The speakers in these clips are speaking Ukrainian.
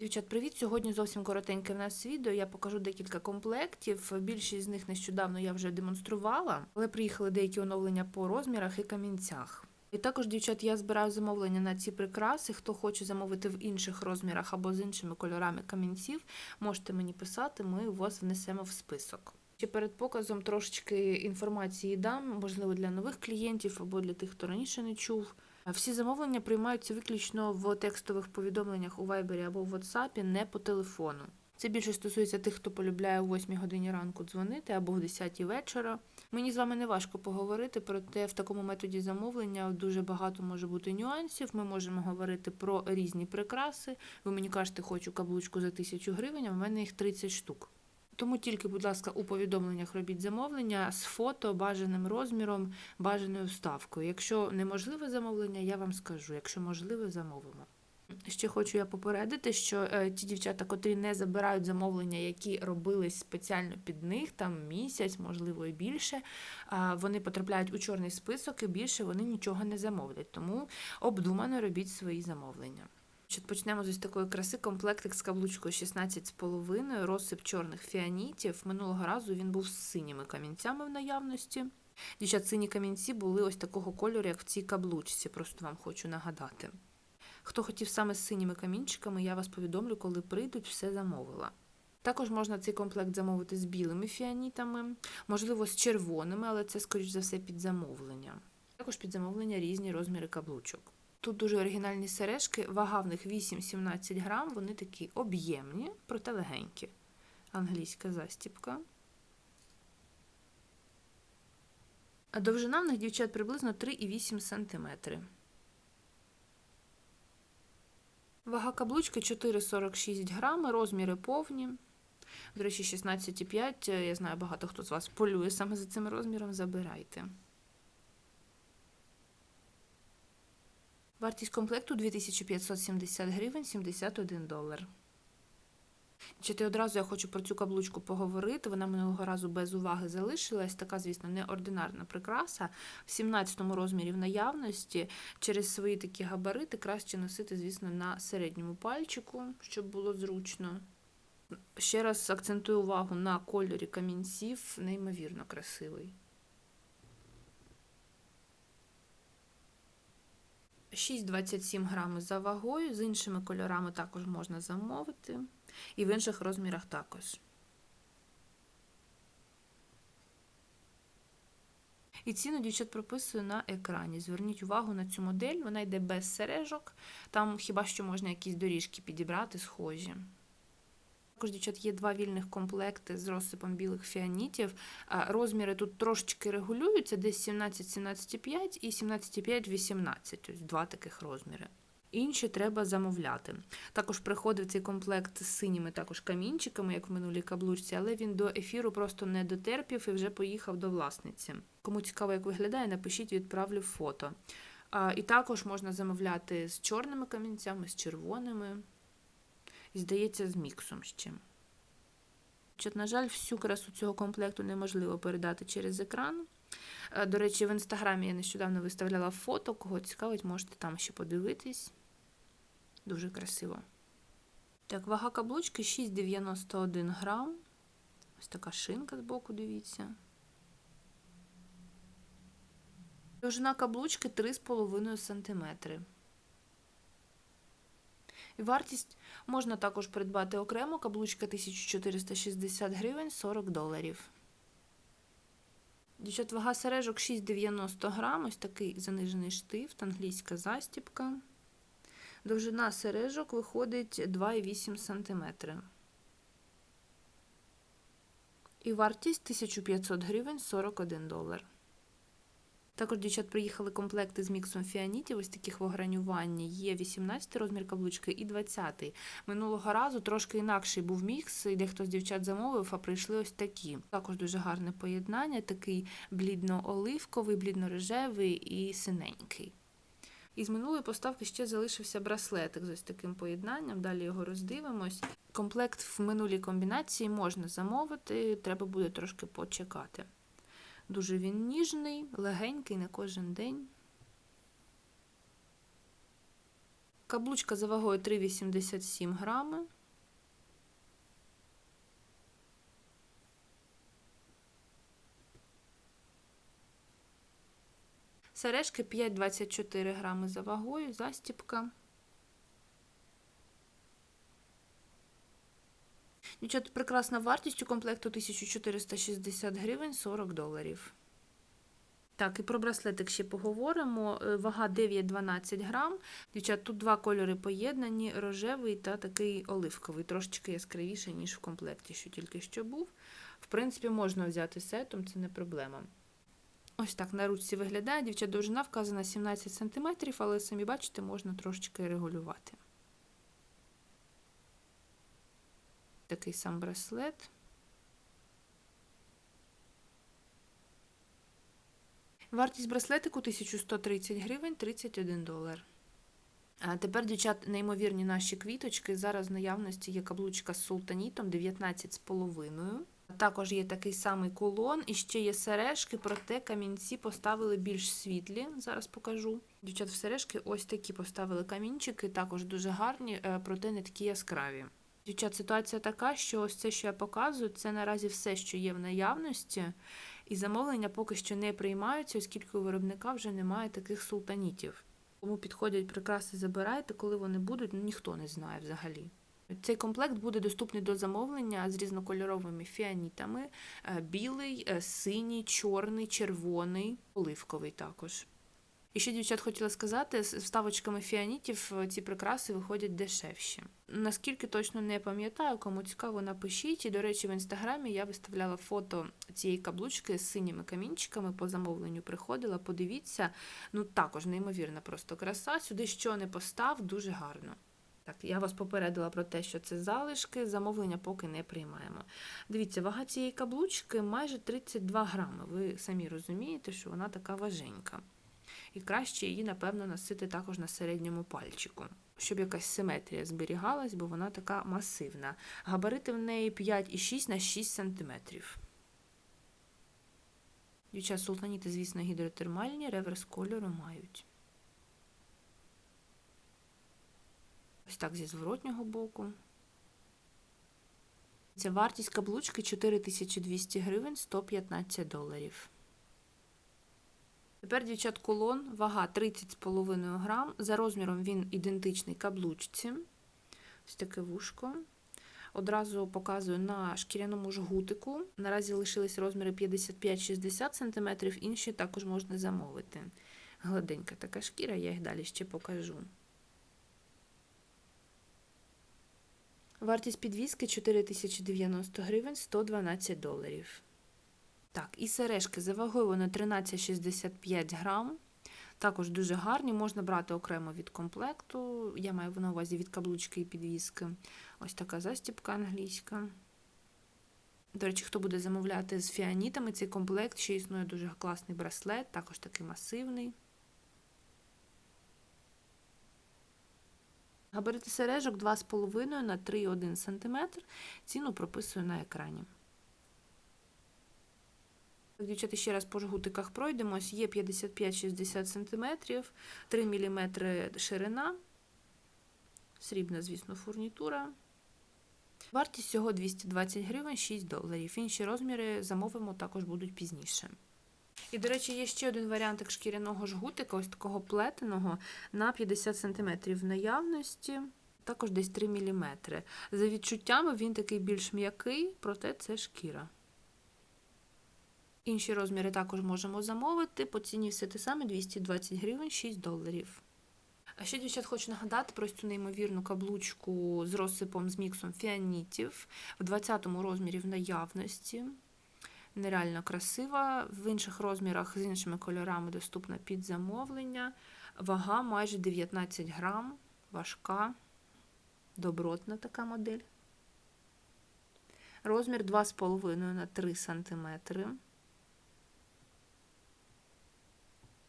Дівчат, привіт! Сьогодні зовсім коротеньке в нас відео. Я покажу декілька комплектів. Більшість з них нещодавно я вже демонструвала, але приїхали деякі оновлення по розмірах і камінцях. І також, дівчат, я збираю замовлення на ці прикраси. Хто хоче замовити в інших розмірах або з іншими кольорами камінців, можете мені писати, ми вас внесемо в список. Ще перед показом трошечки інформації дам, можливо, для нових клієнтів або для тих, хто раніше не чув. Всі замовлення приймаються виключно в текстових повідомленнях у Viber або в WhatsApp, не по телефону. Це більше стосується тих, хто полюбляє о 8 годині ранку дзвонити або в 10 вечора. Мені з вами не важко поговорити, проте в такому методі замовлення дуже багато може бути нюансів. Ми можемо говорити про різні прикраси. Ви мені кажете, хочу каблучку за тисячу гривень, а в мене їх 30 штук. Тому тільки, будь ласка, у повідомленнях робіть замовлення з фото, бажаним розміром, бажаною вставкою. Якщо неможливе замовлення, я вам скажу. Якщо можливе, замовимо. Ще хочу я попередити, що е, ті дівчата, котрі не забирають замовлення, які робились спеціально під них, там місяць, можливо, і більше, вони потрапляють у чорний список і більше вони нічого не замовлять. Тому обдумано робіть свої замовлення. Що почнемо з ось такої краси. Комплектик з каблучкою 16,5, розсип чорних фіанітів. Минулого разу він був з синіми камінцями в наявності. Дівчат, сині камінці були ось такого кольору, як в цій каблучці, просто вам хочу нагадати. Хто хотів саме з синіми камінчиками, я вас повідомлю, коли прийдуть, все замовила. Також можна цей комплект замовити з білими фіанітами, можливо, з червоними, але це, скоріш за все, під замовлення. Також під замовлення різні розміри каблучок. Тут дуже оригінальні сережки, вага в них 8-17 грам, вони такі об'ємні, проте легенькі. Англійська застіпка. А довжина в них дівчат приблизно 3,8 см. Вага каблучки 4,46 грами, розміри повні. До речі, 16,5. Я знаю, багато хто з вас полює саме за цим розміром. Забирайте. Вартість комплекту 2570 гривень 71 долар. Чи одразу я хочу про цю каблучку поговорити. Вона минулого разу без уваги залишилась. Така, звісно, неординарна прикраса. В 17 розмірі в наявності. Через свої такі габарити краще носити, звісно, на середньому пальчику, щоб було зручно. Ще раз акцентую увагу на кольорі камінців, неймовірно красивий. 6,27 грами за вагою. З іншими кольорами також можна замовити. І в інших розмірах також. І ціну дівчат прописую на екрані. Зверніть увагу на цю модель, вона йде без сережок. Там хіба що можна якісь доріжки підібрати схожі. Також, дівчат, є два вільних комплекти з розсипом білих фіанітів. Розміри тут трошечки регулюються, десь 17-17,5 і 17,5-18. Ось два таких розміри. Інші треба замовляти. Також приходив цей комплект з синіми також камінчиками, як в минулій каблучці, але він до ефіру просто не дотерпів і вже поїхав до власниці. Кому цікаво, як виглядає, напишіть, відправлю фото. І також можна замовляти з чорними камінцями, з червоними. І, здається, з міксом з чим. Чот, на жаль, всю красу цього комплекту неможливо передати через екран. До речі, в інстаграмі я нещодавно виставляла фото, кого цікавить, можете там ще подивитись. Дуже красиво. Так, вага каблучки 6,91 грам. Ось така шинка з боку, дивіться. Довжина каблучки 3,5 см. Вартість можна також придбати окремо. Каблучка 1460 гривень 40 доларів. Дівчат, вага сережок 6,90 грам. Ось такий занижений штифт, англійська застіпка. Довжина сережок виходить 2,8 см. І вартість 1500 гривень 41 долар. Також, дівчат, приїхали комплекти з міксом фіанітів, ось таких в огранюванні. Є 18 розмір каблучки і 20. Минулого разу трошки інакший був мікс, і дехто з дівчат замовив, а прийшли ось такі. Також дуже гарне поєднання, такий блідно-оливковий, блідно-рожевий і синенький. Із минулої поставки ще залишився браслетик з ось таким поєднанням, далі його роздивимось. Комплект в минулій комбінації можна замовити, треба буде трошки почекати. Дуже він ніжний, легенький на кожен день. Каблучка за вагою 3,87 грами. Сережки 5,24 грами за вагою, застіпка. Дівчата, прекрасна вартість у комплекту 1460 гривень 40 доларів. Так, і про браслетик ще поговоримо. Е, Вага 9-12 грам. Дівчат, тут два кольори поєднані: рожевий та такий оливковий, трошечки яскравіший, ніж в комплекті, що тільки що був. В принципі, можна взяти сетом, це не проблема. Ось так на ручці виглядає. Дівчат, довжина вказана 17 см, але самі бачите, можна трошечки регулювати. Такий сам браслет. Вартість браслетику 1130 гривень 31 долар. А тепер, дівчат, неймовірні наші квіточки. Зараз в наявності є каблучка з султанітом 19,5. Також є такий самий кулон і ще є сережки, проте камінці поставили більш світлі. Зараз покажу. Дівчат, в сережки ось такі поставили камінчики, також дуже гарні, е, проте не такі яскраві. Дівчат, ситуація така, що ось це, що я показую, це наразі все, що є в наявності, і замовлення поки що не приймаються, оскільки у виробника вже немає таких султанітів. Кому підходять прикраси, забирайте, коли вони будуть, ну ніхто не знає взагалі. Цей комплект буде доступний до замовлення з різнокольоровими фіанітами: е, білий, е, синій, чорний, червоний, оливковий також. І ще, дівчат, хотіла сказати, з вставочками фіанітів ці прикраси виходять дешевші. Наскільки точно не пам'ятаю, кому цікаво, напишіть. І, до речі, в інстаграмі я виставляла фото цієї каблучки з синіми камінчиками по замовленню приходила. Подивіться, ну також неймовірна просто краса. Сюди що не постав, дуже гарно. Так, я вас попередила про те, що це залишки, замовлення поки не приймаємо. Дивіться, вага цієї каблучки майже 32 грами. Ви самі розумієте, що вона така важенька. І краще її, напевно, носити також на середньому пальчику, щоб якась симетрія зберігалась, бо вона така масивна. Габарити в неї 5,6 на 6 см. Дівчат султаніти, звісно, гідротермальні, реверс кольору мають. Ось так зі зворотнього боку. Ця вартість каблучки 4200 гривень 115 доларів. Тепер, дівчат, кулон, вага 30,5 грам. За розміром він ідентичний каблучці. Ось таке вушко. Одразу показую на шкіряному жгутику. Наразі лишились розміри 55-60 см, інші також можна замовити. Гладенька така шкіра, я їх далі ще покажу. Вартість підвіски 4090 гривень 112 доларів. Так, і сережки за вагою вони 13,65 грам. Також дуже гарні, можна брати окремо від комплекту. Я маю на увазі від каблучки і підвіски. Ось така застіпка англійська. До речі, хто буде замовляти з фіанітами цей комплект, ще існує дуже класний браслет, також такий масивний. Габарити сережок 2,5 на 3,1 см. Ціну прописую на екрані. Дівчата, ще раз по жгутиках пройдемось. Є 55-60 см, 3 мм ширина, срібна, звісно, фурнітура. Вартість всього 220 гривень 6 доларів. Інші розміри замовимо також будуть пізніше. І, до речі, є ще один варіант шкіряного жгутика, ось такого плетеного на 50 см в наявності, також десь 3 мм. За відчуттями він такий більш м'який, проте це шкіра. Інші розміри також можемо замовити. По ціні все те саме 220 гривень 6 доларів. А ще, дівчат, хочу нагадати про цю неймовірну каблучку з розсипом з міксом фіанітів в 20-му розмірі в наявності. Нереально красива. В інших розмірах з іншими кольорами доступна під замовлення. Вага майже 19 грам, важка, добротна така модель. Розмір 2,5 на 3 см.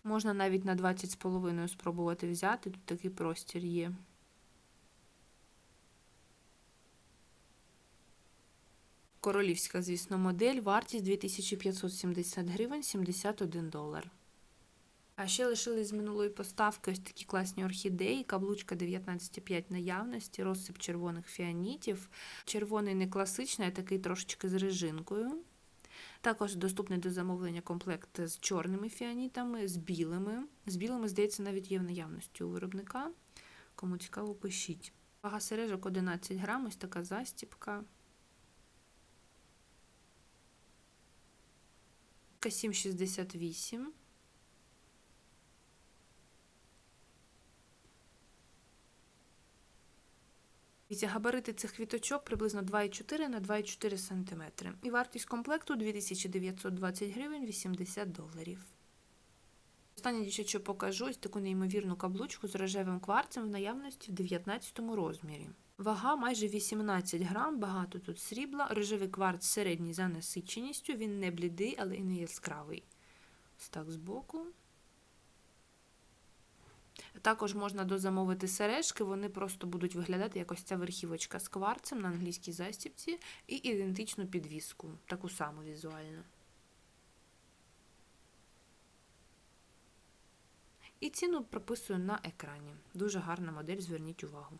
Можна навіть на 20,5 спробувати взяти, тут такий простір є. Королівська, звісно, модель, вартість 2570 гривень 71 долар. А ще лишились з минулої поставки ось такі класні орхідеї, каблучка 19,5 наявності, розсип червоних фіанітів. Червоний не класичний, а такий трошечки з режинкою. Також доступний до замовлення комплект з чорними фіанітами, з білими. З білими, здається, навіть є в наявності у виробника. Кому цікаво, пишіть. Вага сережок 11 грам, ось така застіпка. 7,68. Габарити цих квіточок приблизно 2,4 на 2,4 см. І вартість комплекту 2920 гривень 80 доларів. Останнє що покажу, ось таку неймовірну каблучку з рожевим кварцем в наявності в 19 розмірі. Вага майже 18 грам, багато тут срібла. Рожевий кварц середній за насиченістю, він не блідий, але і не яскравий. Ось так збоку. Також можна дозамовити сережки, вони просто будуть виглядати як ось ця верхівочка з кварцем на англійській застібці і ідентичну підвіску, таку саму візуально. І ціну прописую на екрані. Дуже гарна модель, зверніть увагу.